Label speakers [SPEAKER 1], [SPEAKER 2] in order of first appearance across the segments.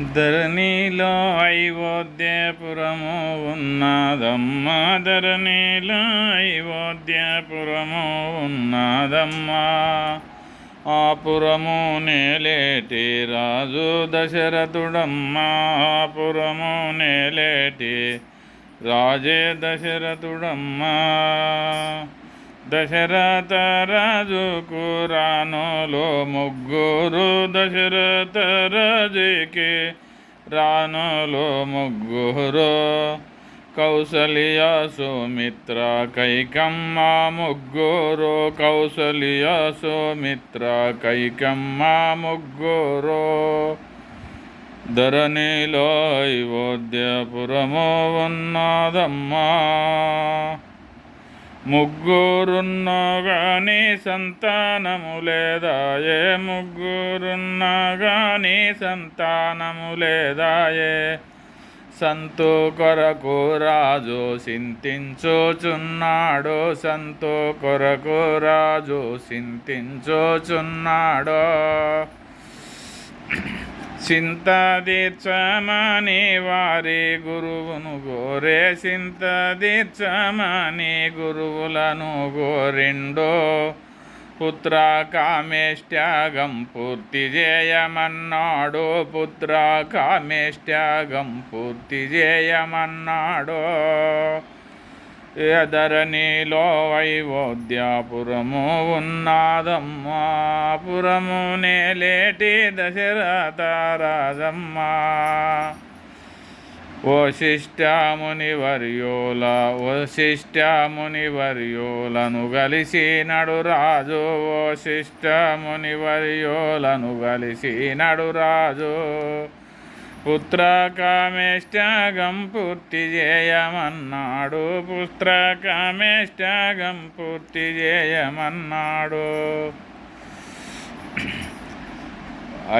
[SPEAKER 1] ధరణిలో అయోధ్యపురము ఉన్నదమ్మా ధరణిలో అయోధ్యపురము ఉన్నదమ్మా. ఆ పురము నేలేటి రాజు దశరథుడమ్మా ఆ పురము నేలేటి రాజే దశరథుడమ్మా. దశరథ రాజుకు రానులో ముగ్గురు దశరథ రాజుకి రానులో ముగ్గురు. కౌసల్య సుమిత్ర కైకమ్మ ముగ్గురు. కౌసల్య సుమిత్ర కైకమ్మ ముగ్గురు. ధరణిలో అయోధ్యపురము ఉన్నదమ్మా. ముగ్గురున్నా గాని సంతానము లేదాయే. ముగ్గురున్నా గాని సంతానము లేదాయే. సంతు కొరకు రాజు సింతించుచున్నాడు సంతు కొరకు రాజు సింతించుచున్నాడు చింత దీర్చమని వారి గురువును గోరే చింత దీర్చమని గురువులను గోరిండో. పుత్ర కామేష్ట్యాగం పూర్తి చేయమన్నాడు పుత్ర కామేష్ట్యాగం పూర్తి చేయమన్నాడో ఎదరనిలో వైవోద్యాపురము ఉన్నాదమ్మాపురము నేలేటి దశరథ రాజమ్మా వశిష్ఠముని వర్యోల వశిష్ఠముని వర్యోలను కలిసి నడు రాజు. వశిష్ఠముని వర్యోలను కలిసి నడు రాజు. పుత్రకామేష్టాగం పూర్తి చేయమన్నాడు. పుత్రకామేష్టాగం పూర్తి చేయమన్నాడు.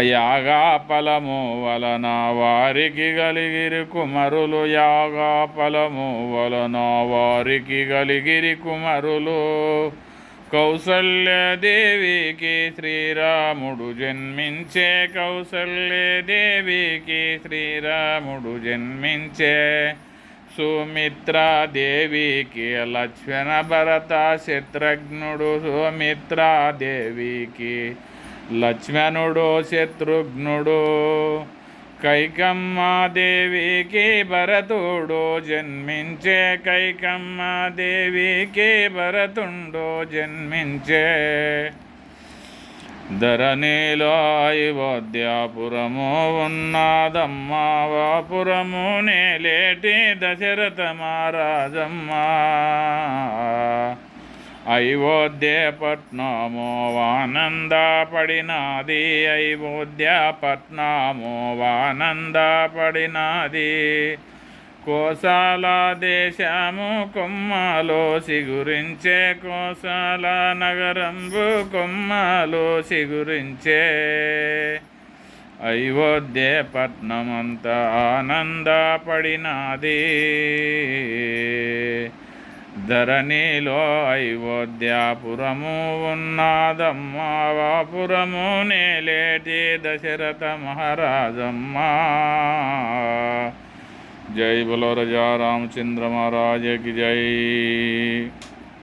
[SPEAKER 1] యాగాపలము వలన వారికి గలిగిరి కుమరులు. యాగాపలము వలన వారికి గలిగిరి కుమరులు. కౌసల్యదేవికి శ్రీరాముడు జన్మించే కౌసల్యదేవికి శ్రీరాముడు జన్మించే. సుమిత్రాదేవికి లక్ష్మణ భరత శత్రుఘ్నుడు సుమిత్రాదేవికి లక్ష్మణుడు శత్రుఘ్నుడు. కైకమ్మాదేవికి భరతుడు జన్మించే కైకమ్మాదేవికి భరతుండు జన్మించే. ధరణిలో అయోధ్యాపురము ఉన్నదమ్మా వాపురము నేలేటి దశరథ మహారాజమ్మా. అయోధ్య పట్నము ఆనంద పడినది అయోధ్య పట్నము ఆనంద పడినది కోసాల దేశము కొమ్మలో సిగురించే కోసాల నగరంబు కొమ్మలో సిగురించే. అయోధ్య పట్నమంతా ఆనందపడినది. ధరణిలో అయోధ్యాపురము ఉన్నదమ్మాపురము నేలేటి దశరథ మహారాజమ్మా. జై బలో రామచంద్ర మహారాజకి జై.